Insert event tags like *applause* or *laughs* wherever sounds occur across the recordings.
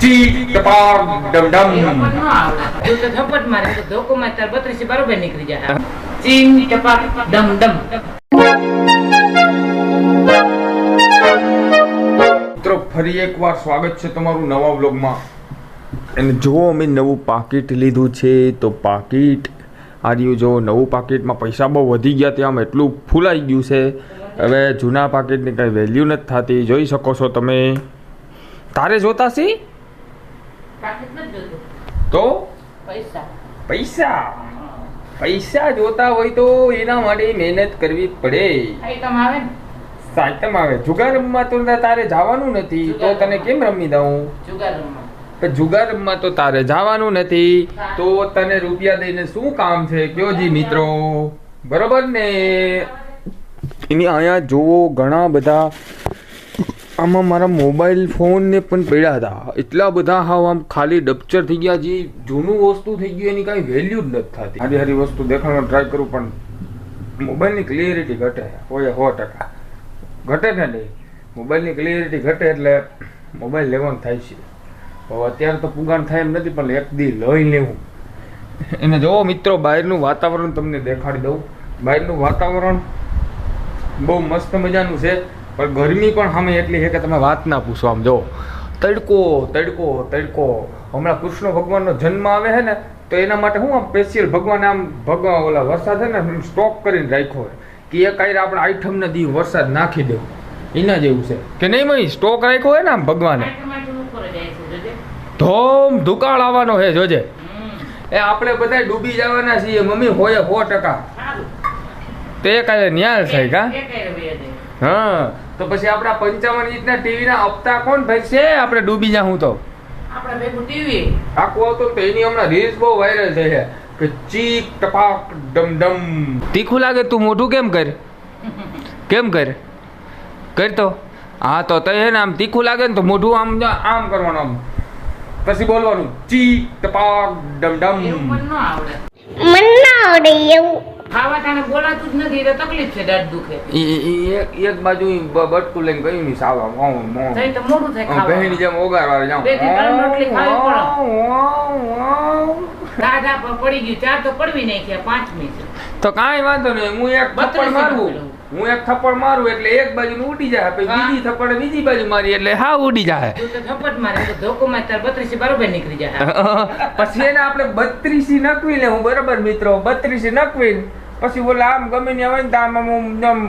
ચીક ટપાક ડમ ડમ પણ ન આવડે. તું તો થપ્પડ મારે તો ધોકો માર તાર બત્રીસી બરોબર નીકળી જાય. ચીન ટપાક ડમ ડમ મિત્રો ફરી એકવાર સ્વાગત છે તમારું નવા વ્લોગમાં. અને જો અમે નવું પાકીટ લીધું છે તો પાકીટ આ રહ્યું જો નવું પાકીટમાં પૈસા બહુ વધી ગયા ત્યાં આમ એટલું ફૂલાઈ ગયું છે. હવે જૂના પાકીટની કંઈ વેલ્યુ નથી થતી. જોઈ શકો છો તમે. તારે જોતા સી. તો? પૈસા. પૈસા? પૈસા જોતા હોય તો એના માટે મહેનત કરવી પડે. સાયતમ આવે જુગાર રમવા તો તારે જવાનું નથી. તો તને કેમ રમી દઉં. જુગાર રમવા. તો તારે જવાનું નથી. તો તને રૂપિયા દઈને શું કામ છે? કયો જી મિત્રો? બરોબર ને? એની અહીંયા જોવો ઘણા બધા આમાં મારા મોબાઈલ ફોનને પણ પડ્યા હતા. એટલા બધા હાવ આમ ખાલી ડપચર થઈ ગયા જે જૂનું વસ્તુ થઈ ગયું, એની કાંઈ વેલ્યુ જ નથી થતી. હારી હારી વસ્તુ દેખાડવાનો ટ્રાય કરું, પણ મોબાઈલની ક્લિયરિટી ઘટે. હોય સો ટકા. ઘટે ને નહીં. મોબાઈલની ક્લિયરિટી ઘટે એટલે મોબાઈલ લેવાનું થાય છે. હવે અત્યારે તો પુગાણ થાય એમ નથી, પણ એક દી લઈ લેવું. એને જોવો મિત્રો, બહારનું વાતાવરણ તમને દેખાડી દઉં. બહારનું વાતાવરણ બહુ મસ્ત મજાનું છે. પણ ગરમી પણ સામે એટલી છે કે તમે વાત ના પૂછો. આમ જો તડકો તડકો તડકો. હમણાં કૃષ્ણ ભગવાનનો જન્મ આવે છે ને તો એના માટે હું આમ સ્પેશિયલ ભગવાન આમ ભગવાન ઓલા વરસાદ છે ને સ્ટોક કરીને રાખ્યો હોય કે એ કાંઈ આપણે આઈટમ દી વરસાદ નાખી દેવું. એના જેવું છે. કે નહીં મય સ્ટોક રાખ્યો હોય ને આમ ભગવાને. ધોમ ધુકાળ આવવાનો છે જોજે. એ આપણે બધા ડૂબી જવાના છીએ મમ્મી હોય સો ટકા. તો તે કાંઈ ન્યાય થાય કા? હા તો પછી આપણા પંચાવન ઇંચના ટીવીના હપ્તા કોણ ભરશે? આપણે ડૂબી જાઉં તો. આપણે ભેગું ટીવી. આખું આવતું તો એની હમણાં રીલ્સ બહુ વાયરલ થઈ છે કે ચીક ટપાક ડમ ડમ તીખું લાગે તું મોઢું કેમ કર? કેમ કર? કર તો. હા તો તય ને આમ તીખું લાગે ને તો મોઢું આમ આમ કરવાનું આમ. પછી બોલવાનું ચીક ટપાક ડમ ડમ મને ના આવડે એવું. ખાવા ટાણે બોલાતું જ નથી એટલે તકલીફ છે દાઢ દુખે. ઈ- ઈ એક એક બાજુ બટકું લઈને ગયું ની સાવ આમ, આમ. તો મોડું થાય આમ બહેની જેમ ઓગારવા જાઉં. બેથી રોટલી ખાવી પડે. દાદા પર પડી ગયું ચાર તો પડવી નાખ્યા પાંચમી છે. તો કાંઈ વાંધો નહીં હું એક થપ્પડ મારું. હું એક થપ્પડ મારું એટલે એક બાજુ ઉડી જાય પછી બીજી થપ્પડ બીજી બાજુ મારી એટલે હા ઉડી જાય. થપ્પડ મારે તો ધોકો માર તાર બત્રીસી બરોબર નીકળી જાય. *laughs* પછી એને આપણે બત્રીસી નકવી લે હું બરાબર મિત્રો બત્રીસી નકવી પછી બોલે આમ ગમે ને આવે ને તો આમ આમ આમ આમ,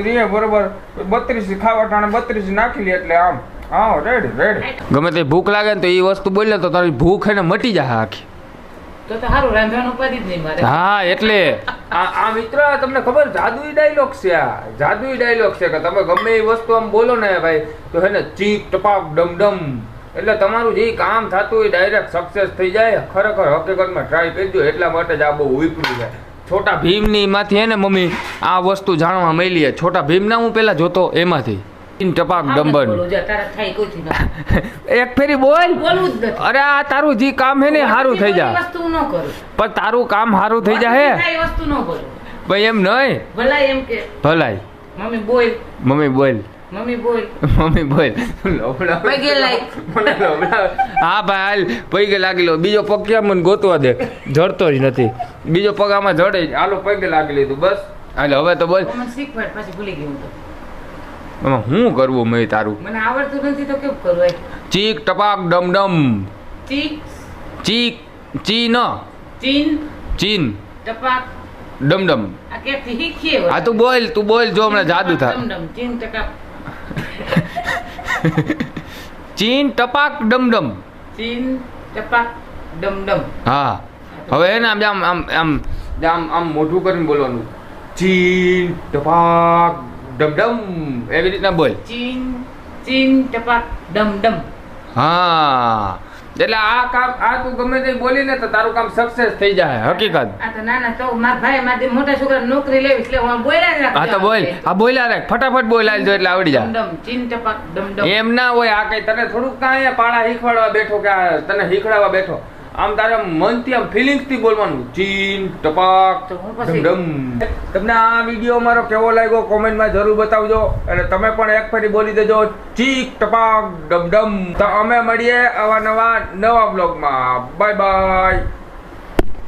રે બરોબર બત્રીસી ખાવા ટાણે બત્રીસી નાખી લે એટલે આમ. હા રેડ રેડ. ગમે તે ભૂખ લાગે ને તો એ વસ્તુ બોલે તો તારી ભૂખ એને મટી જાય આખી. તો તો સારું રાંધવાનું ઉપાધિ જ નહીં મારે. હા એટલે. આ આ મિત્ર તમને ખબર જાદુઈ ડાયલોગ છે આ. જાદુઈ ડાયલોગ છે કે તમે ગમે એ વસ્તુ આમ બોલો ને ભાઈ તો હે ને ચીક ટપાક ડમ ડમ એટલે તમારું જે કામ થતું હોય ડાયરેક્ટ સક્સેસ થઈ જાય. ખરેખર હકીકતમાં ટ્રાય કરજો એટલા માટે જ આ બહુ ઉપડ્યું જાય છોટા ભીમની માંથી હે ને મમ્મી આ વસ્તુ જાણવા મળી છોટા ભીમના હું પેલા જોતો એમાંથી. ટપાક ડંબન. જો. *laughs* એક ફેરી બોલ. બોલવું જ નથી. અરે આ તારું જે કામ હે ને સારું થઈ જા. જાય વસ્તુ ન કરું. પણ તારું કામ સારું થઈ જાય હે. થાય એ વસ્તુ ન કરું ભાઈ એમ નહીં ભલાઈ એમ કે ભલાઈ. મમ્મી બોલ. મમ્મી બોલ. મમ્મી બોલ. મમ્મી હા ભાઈ હાલ. પૈગે લાગી લો. બીજો પગ ક્યાં મને ગોતવા દે? જડતો જ નથી. બીજો પગ આમાં જડે. જ હાલો પગે લાગી લીધું બસ. હાલ હવે તો બોલ. શીખવાડ પાછી ભૂલી ગયું આમાં શું કરવું મેં તારું? મને આવડતું નથી તો કેમ કરવું ચીક ટપાક ડમ ડમ ચીક? ચીક ચી ચીન? ચીન. ટપાક? ડમ ડમ આ શીખીએ? હા તું બોલ તું બોલ જો હમણાં જાદુ થાય ડમડમ, ચીન ટપાક? ચીન ટપાક ડમ ડમ ચીન ટપાક ડમડમ. હા. હવે એને આમ આમ આમ આમ આમ આમ મોઢું કરીને બોલવાનું. ચીન ટપાક ડમ ડમ એવી રીતના બોલ ચીન ચીન ટપાક ડમડમ હા એટલે આ કામ આ તું ગમે તે બોલીને તો તારું કામ સક્સેસ થઈ જાય હકીકત આ તો નાના તો મારા ભાઈ મારી મોટા છોકરા નોકરી લેવી એટલે હું બોલ્યા રાખ હા તો બોલ આ બોલ્યા રાખ ફટાફટ બોલાય જો એટલે આવડી જાય ડમ ચીન ટપક ડમ ડમ એમ ના હોય આ કઈ તને થોડુંક કાંઈ પાળા શીખવાડવા બેઠો કે તને શીખડાવવા બેઠો આમ તારે મનથી આમ ફિલિંગથી થી બોલવાનું. ચીન ટપાક ડમ તમને આ વીડિયો મારો કેવો લાગ્યો? કોમેન્ટમાં જરૂર બતાવજો. અને તમે પણ એક ફરી બોલી દેજો. ચીક ટપાક ડમ ડમ તો અમે મળીએ આવા નવા નવા બ્લોગમાં બાય બાય